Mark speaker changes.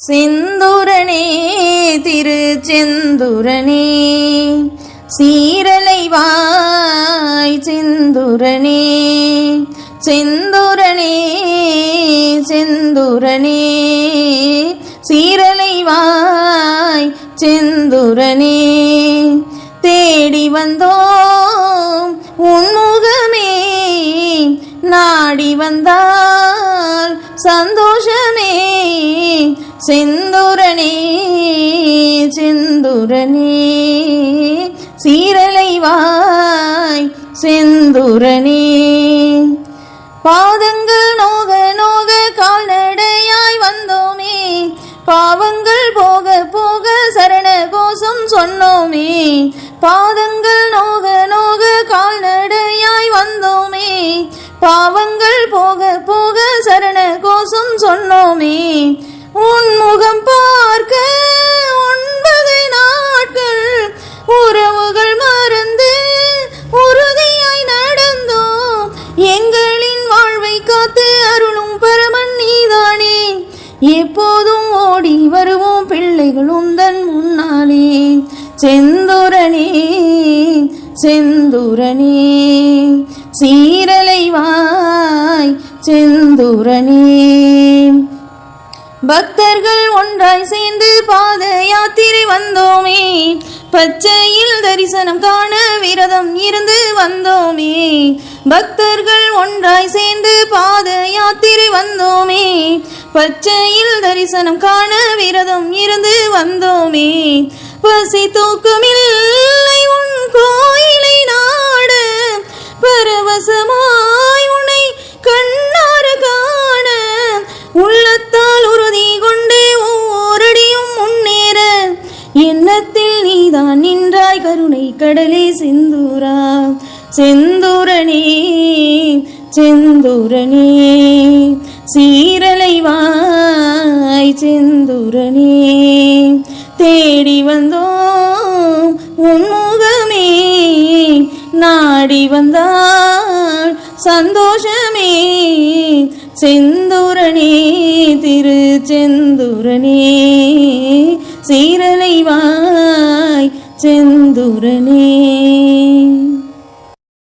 Speaker 1: செந்துரணே திரு செந்துரணே சீரலைவாய் செந்துரனே செந்துரணே செந்துரணே சீரலைவாய் செந்துரணே தேடி வந்தோம் உன்முகமே நாடி வந்தால் சந்தோ செந்துரணி செந்துரணி. சீரலைவாய் செந்துரணி. பாதங்கள் நோக நோக கால்நடையாய் வந்தோமே. பாவங்கள் போக போக சரண கோஷம் சொன்னோமே. பாதங்கள் நோக நோக கால்நடையாய் வந்தோமே. பாவங்கள் போக போக சரண கோஷம் சொன்னோமே. எப்போதும் ஓடி வருவோம் பிள்ளைகள் உந்தன் முன்னாலே. செந்துரணே செந்துரனே சீரலைவாய் செந்துரணே பக்தர்கள் ஒன்றாய் சேர்ந்து பாத யாத்திரை வந்தோமே. பச்சையில் தரிசனம் காண விரதம் இருந்து வந்தோமே. பக்தர்கள் ஒன்றாய் சேர்ந்து பாத யாத்திரை வந்தோமே. பச்சையில் தரிசனம் காண விரதம் இருந்து வந்தோமே. பசி தூக்கமில்லை உன் கோயிலை நாட. பரவசமா உள்ளத்தில் நீதான் நின்றாய் கருணை கடலே செந்தூரா. செந்தூரனே செந்தூரனே சீரலைவாய் செந்தூரனே தேடி வந்தோம் உன்முகமே நாடி வந்தாள் சந்தோஷமே. செந்தூரனே திரு செந்தூரனே சீரலைவா